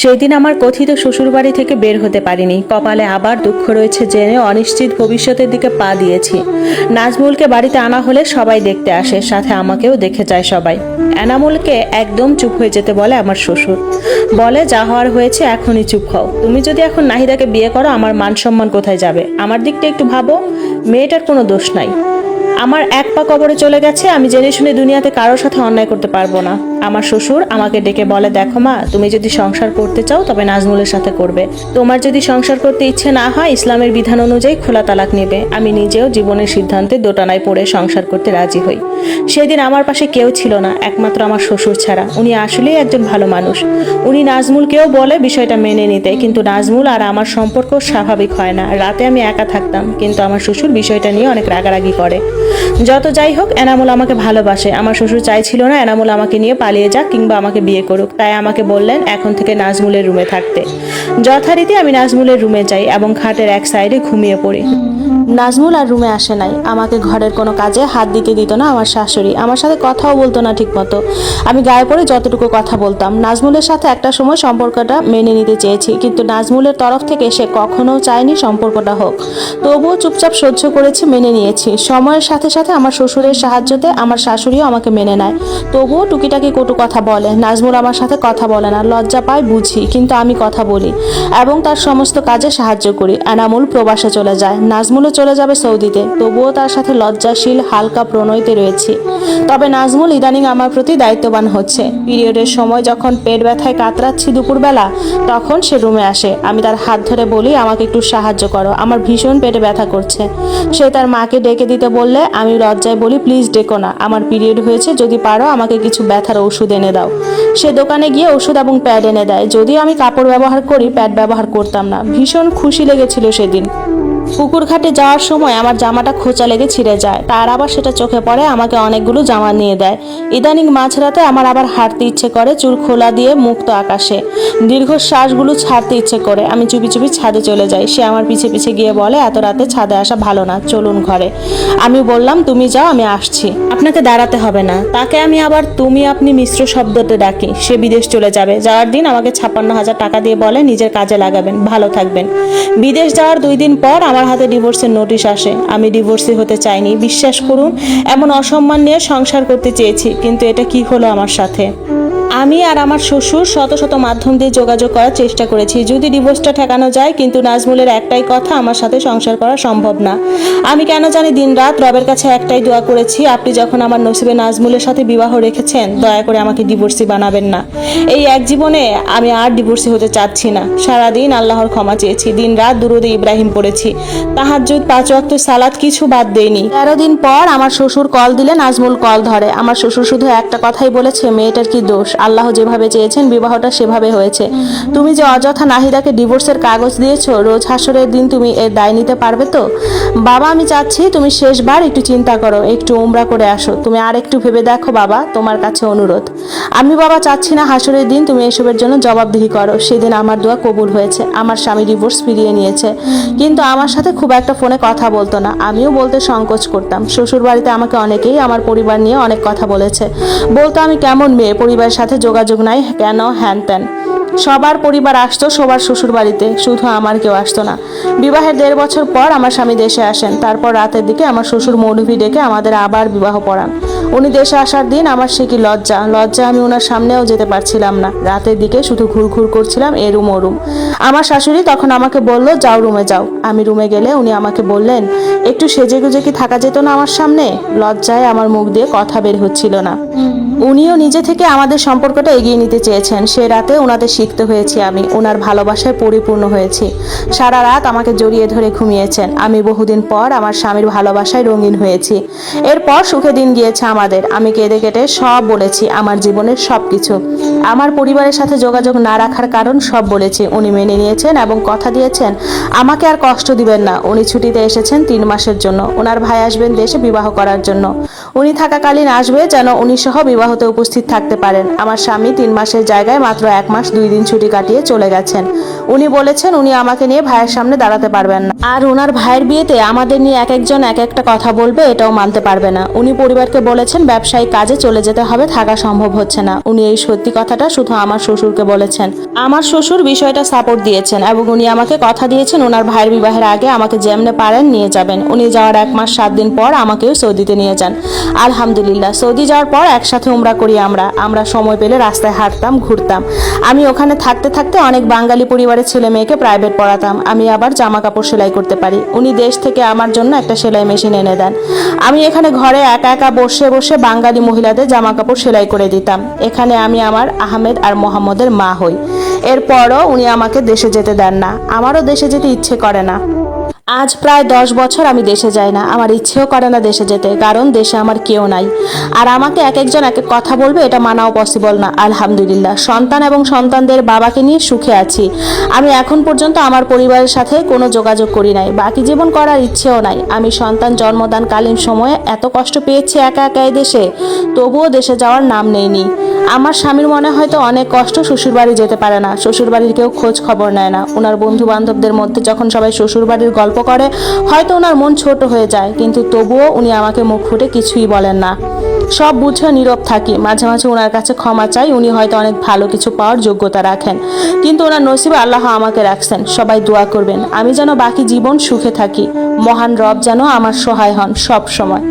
সেই দিন আমার কথিত শ্বশুরবাড়ি থেকে বের হতে পারিনি। কপালে আবার দুঃখ রয়েছে জেনে অনিশ্চিত ভবিষ্যতের দিকে পা দিয়েছি। নাজমুলকে বাড়িতে আনা হলে সবাই দেখতে আসে, সাথে আমাকেও দেখে যায় সবাই। এনামুলকে একদম চুপ হয়ে যেতে বলে আমার শ্বশুর। বলে, যা হওয়ার হয়েছে, এখনই চুপ হও। তুমি যদি এখন নাহিদাকে বিয়ে করো, আমার মান সম্মান কোথায় যাবে? আমার দিকটা একটু ভাবো। মেয়েটার কোনো দোষ নাই। আমার এক পা কবরে চলে গেছে, আমি জেনে শুনে দুনিয়াতে কারোর সাথে অন্যায় করতে পারব না। আমার শ্বশুর আমাকে ডেকে বলে, দেখো মা, তুমি যদি সংসার করতে চাও, তবে নাজমুলের সাথে করবে। তোমার যদি সংসার করতে ইচ্ছে না হয়, ইসলামের বিধান অনুযায়ী খোলা তালাক নেবে। আমি নিজেও জীবনের সিদ্ধান্তে দোটানায় পড়ে সংসার করতে রাজি হই। সেদিন আমার পাশে কেউ ছিল না, একমাত্র আমার শ্বশুর ছাড়া। উনি আসলেই একজন ভালো মানুষ। উনি নাজমুলকেও বলে বিষয়টা মেনে নিতে, কিন্তু নাজমুল আর আমার সম্পর্ক স্বাভাবিক হয় না। রাতে আমি একা থাকতাম, কিন্তু আমার শ্বশুর বিষয়টা নিয়ে অনেক রাগারাগি করে। যত যাই হোক, এনামুল আমাকে ভালোবাসে। আমার শ্বশুর চাইছিল না এনামুল আমাকে নিয়ে পালিয়ে যাক কিংবা আমাকে বিয়ে করুক। তাই আমাকে বললেন, এখন থেকে নাজমুলের রুমে থাকতে। যথারীতি আমি নাজমুলের রুমে যাই এবং খাটের এক সাইডে ঘুমিয়ে পড়ি। নাজমুল আর রুমে আসে নাই। আমাকে ঘরের কোনো কাজে হাত দিতে দিত না আমার শাশুড়ি। আমার সাথে কথাও বলতো না ঠিক মতো আমি গায়ে পড়ে যতটুকু কথা বলতাম, নাজমুলের সাথে একটা সময় সম্পর্কটা মেনে নিতে চেয়েছি, কিন্তু নাজমুলের তরফ থেকে সে কখনো চায়নি সম্পর্কটা হোক। তবুও চুপচাপ সহ্য করেছি, মেনে নিয়েছি। সময়ের সাথে সাথে আমার শ্বশুরের সাহায্যতে আমার শাশুড়িও আমাকে মেনে নেয়। তবুও টুকিটাকি কটু কথা বলে। নাজমুল আমার সাথে কথা বলে না, লজ্জা পায় বুঝি, কিন্তু আমি কথা বলি এবং তার সমস্ত কাজে সাহায্য করি। এনামুল প্রবাসে চলে যায়। নাজমুলও চলে যাবে সৌদিতে। তবুও তার সাথে লজ্জাশীল, হালকা প্রণয়তে রয়েছি। তবে নাজমুল ইদানিং আমার প্রতি দায়িত্ববান হচ্ছে। পিরিয়ডের সময় যখন পেট ব্যথায় কাতরাচ্ছি দুপুরবেলা, তখন সে রুমে আসে। আমি তার হাত ধরে বলি, আমাকে একটু সাহায্য করো। আমার ভীষণ পেটে ব্যথা করছে। সে তার মাকে ডেকে দিতে বললে, আমি লজ্জায় বলি, প্লিজ ডেকো না। আমার পিরিয়ড হয়েছে, যদি পারো, আমাকে কিছু ব্যথার ওষুধ এনে দাও। সে দোকানে গিয়ে ওষুধ এবং প্যাড এনে দেয়। যদি আমি কাপড় ব্যবহার করি, প্যাড ব্যবহার করতাম না। ভীষণ খুশি লেগেছিল সেদিন। পুকুর ঘাটে যাওয়ার সময় আমার জামাটা খোঁচা লেগে ছিঁড়ে যায়। তার আবার সেটা চোখে পড়ে, আমাকে অনেকগুলো জামা নিয়ে দেয়। ইদানিং মাঝরাতে আমার আবার হাঁটতে ইচ্ছে করে, চুল খোলা দিয়ে মুক্ত আকাশে। দীর্ঘ শ্বাসগুলো ছাড়তে ইচ্ছে করে, আমি চুপি চুপি ছাদে চলে যাই। সে আমার পিছে পিছে গিয়ে বলে, এত রাতে ছাদে আসা ভালো না, চলুন ঘরে। আমি বললাম, তুমি যাও, আমি আসছি। আপনাকে দাঁড়াতে হবে না, তাকে আমি আবার তুমি, আপনি মিশ্র শব্দতে ডাকি। সে বিদেশ চলে যাবে। যাওয়ার দিন আমাকে ছাপ্পান্ন হাজার টাকা দিয়ে বলে, নিজের কাজে লাগাবেন, ভালো থাকবেন। বিদেশ যাওয়ার দুই দিন পর আমার হাতে ডিভোর্সের নোটিশ আসে। আমি ডিভোর্সি হতে চাইনি। বিশ্বাস করুন, এমন অসম্মান নিয়ে সংসার করতে চেয়েছি, কিন্তু এটা কি হলো আমার সাথে? আমি আর আমার শ্বশুর শত শত মাধ্যম দিয়ে যোগাযোগ করার চেষ্টা করেছি। যদি ডিভোর্সটা ঠেকানো যায়, কিন্তু নাজমুলের একটাই কথা, আমার সাথে সংসার করা সম্ভব না। আমি কেন জানি দিন রাত রবের কাছে একটাই দোয়া করেছি, আপনি যখন আমার নসিবে নাজমুলের সাথে বিবাহ রেখেছেন, দয়া করে আমাকে ডিভোর্সি বানাবেন না। এই এক জীবনে আমি আর ডিভোর্সি হতে চাচ্ছি না। সারাদিন আল্লাহর ক্ষমা চেয়েছি দিন রাত দুরুদে ইব্রাহিম পড়েছি। তাহাজ্জুদ, পাঁচ ওয়াক্ত সালাদ কিছু বাদ দেয়নি তেরো দিন পর আমার শ্বশুর কল দিলে নাজমুল কল ধরে। আমার শ্বশুর শুধু একটা কথাই বলেছে, মেয়েটার কি দোষ? আল্লাহ যেভাবে চেয়েছেন, বিবাহটা সেভাবে হয়েছে। তুমি যে অযথা নাহিদাকে ডিভোর্সের কাগজ দিয়েছ, রোজ হাসরের দিন তুমি এর দায় নিতে পারবে তো? বাবা, আমি চাচ্ছি তুমি শেষবার একটু চিন্তা করো, একটু উমরা করে আসো। তুমি আর একটু ভেবে দেখো বাবা, তোমার কাছে অনুরোধ। আমি বাবা চাচ্ছি না হাসরের দিন তুমি এসবের জন্য জবাবদিহি করো। সেদিন আমার দোয়া কবুল হয়েছে, আমার স্বামী ডিভোর্স ফিরিয়ে নিয়েছে। কিন্তু আমার সাথে খুব একটা ফোনে কথা বলতো না, আমিও বলতে সংকোচ করতাম। শ্বশুর বাড়িতে আমাকে অনেকেই আমার পরিবার নিয়ে অনেক কথা বলেছে। বলতো, আমি কেমন মেয়ে? পরিবারের সাথে যোগাযোগ নাই, কেন? হ্যান ত্যান। সবার পরিবার আসতো সবার শ্বশুর বাড়িতে শুধু আমার কেউ আসতো না। বিবাহের দেড় বছর পর আমার স্বামী দেশে আসেন, তারপর রাতের দিকে আমার শ্বশুর মৌলভি ডেকে আমাদের আবার বিবাহ পড়ান। উনি দেশে আসার দিন আমার সে কি লজ্জা? লজ্জা আমি ওনার সামনেও যেতে পারছিলাম না। রাতের দিকে শুধু ঘুরঘুর করছিলাম এরুম ওরুম। আমার শাশুড়ি তখন আমাকে বলল, যাও রুমে যাও। আমি রুমে গেলে উনি আমাকে বললেন, একটু সেজে গুজে কি থাকা যেত না আমার সামনে? লজ্জায় আমার মুখ দিয়ে কথা বের হচ্ছিল না। উনিও নিজে থেকে আমাদের সম্পর্কটা এগিয়ে নিতে চেয়েছেন। সে রাতে ওনাদের শিখতে হয়েছি আমি ওনার ভালোবাসায় পরিপূর্ণ হয়েছি। সারা রাত আমাকে জড়িয়ে ধরে ঘুমিয়েছেন। আমি বহুদিন পর আমার স্বামীর ভালোবাসায় রঙিন হয়েছি। এরপর সুখে দিন গিয়েছে আমাদের আমি কেঁদে কেটে সব বলেছি, আমার জীবনের সব কিছু আমার পরিবারের সাথে যোগাযোগ না রাখার কারণ সব বলেছি। উনি মেনে নিয়েছেন এবং কথা দিয়েছেন, আমাকে আর কষ্ট দিবেন না। উনি ছুটিতে এসেছেন তিন মাসের জন্য। ওনার ভাই আসবেন দেশে বিবাহ করার জন্য। উনি থাকাকালীন আসবে যেন উনি সহ বিবাহতে উপস্থিত থাকতে পারেন। আমার স্বামী তিন মাসের জায়গায় মাত্র এক মাস দুই দিন ছুটি কাটিয়ে চলে গেছেন। উনি বলেছেন, উনি আমাকে নিয়ে ভাইয়ের সামনে দাঁড়াতে পারবেন না। আর ওনার ভাইয়ের বিয়েতে আমাদের নিয়ে এক একজন এক একটা কথা বলবে, এটাও মানতে পারবে না। উনি পরিবারকে বলেছেন ব্যবসায়িক কাজে চলে যেতে হবে, থাকা সম্ভব হচ্ছে না। উনি এই সত্যি কথাটা শুধু আমার শ্বশুরকে বলেছেন। আমার শ্বশুর বিষয়টা সাপোর্ট দিয়েছেন এবং উনি আমাকে কথা দিয়েছেন ওনার ভাইয়ের বিবাহের আগে আমাকে যেমনে পারেন নিয়ে যাবেন। উনি যাওয়ার এক মাস, সাত দিন পর আমাকেও সৌদিতে নিয়ে যান। আলহামদুলিল্লাহ, সৌদি যাওয়ার পর একসাথে উমরা করি আমরা। আমরা সময় পেলে রাস্তায় হাঁটতাম, ঘুরতাম। আমি ওখানে থাকতে থাকতে অনেক বাঙালি পরিবারের ছেলে মেয়েকে প্রাইভেট পড়াতাম। আমি আবার জামা কাপড় সেলাই করতে পারি। উনি দেশ থেকে আমার জন্য একটা সেলাই মেশিন এনে দেন। আমি এখানে ঘরে একা একা বসে বসে বাঙালি মহিলাদের জামা কাপড় সেলাই করে দিতাম। এখানে আমি আমার আহমেদ আর মোহাম্মদের মা হই। এরপরও উনি আমাকে দেশে যেতে দেন না। আমারও দেশে যেতে ইচ্ছে করে না। আজ প্রায় দশ বছর আমি দেশে যাই না। আমার ইচ্ছেও করে না দেশে যেতে, কারণ দেশে আমার কেউ নাই। আর আমাকে এক একজন এক এক কথা বলবে, এটা মানাও পসিবল না। আলহামদুলিল্লাহ, সন্তান এবং সন্তানদের বাবাকে নিয়ে সুখে আছি। আমি এখন পর্যন্ত আমার পরিবারের সাথে কোনো যোগাযোগ করি নাই। বাকি জীবন করার ইচ্ছেও নাই। আমি সন্তান জন্মদানকালীন সময়ে এত কষ্ট পেয়েছি একা একা এই দেশে, তবুও দেশে যাওয়ার নাম নেইনি। আমার স্বামীর মনে হয়তো অনেক কষ্ট শ্বশুরবাড়ি যেতে পারে না। শ্বশুরবাড়ির কেউ খোঁজ খবর নেয় না। ওনার বন্ধু বান্ধবদের মধ্যে যখন সবাই শ্বশুরবাড়ির গল্প করে। হয়তো ওনার মন ছোট হয়ে যায়, কিন্তু তবুও উনি আমাকে মুখ ফুটে কিছুই বলেন না। সব বুঝে নীরব থাকি। মাঝে মাঝে ওনার কাছে ক্ষমা চাই, উনি হয়তো অনেক ভালো কিছু পাওয়ার যোগ্যতা রাখেন। কিন্তু ওনার নসিবে আল্লাহ আমাকে রাখছেন, সবাই দোয়া করবেন। আমি যেন বাকি জীবন সুখে থাকি। মহান রব যেন আমার সহায় হন সব সময়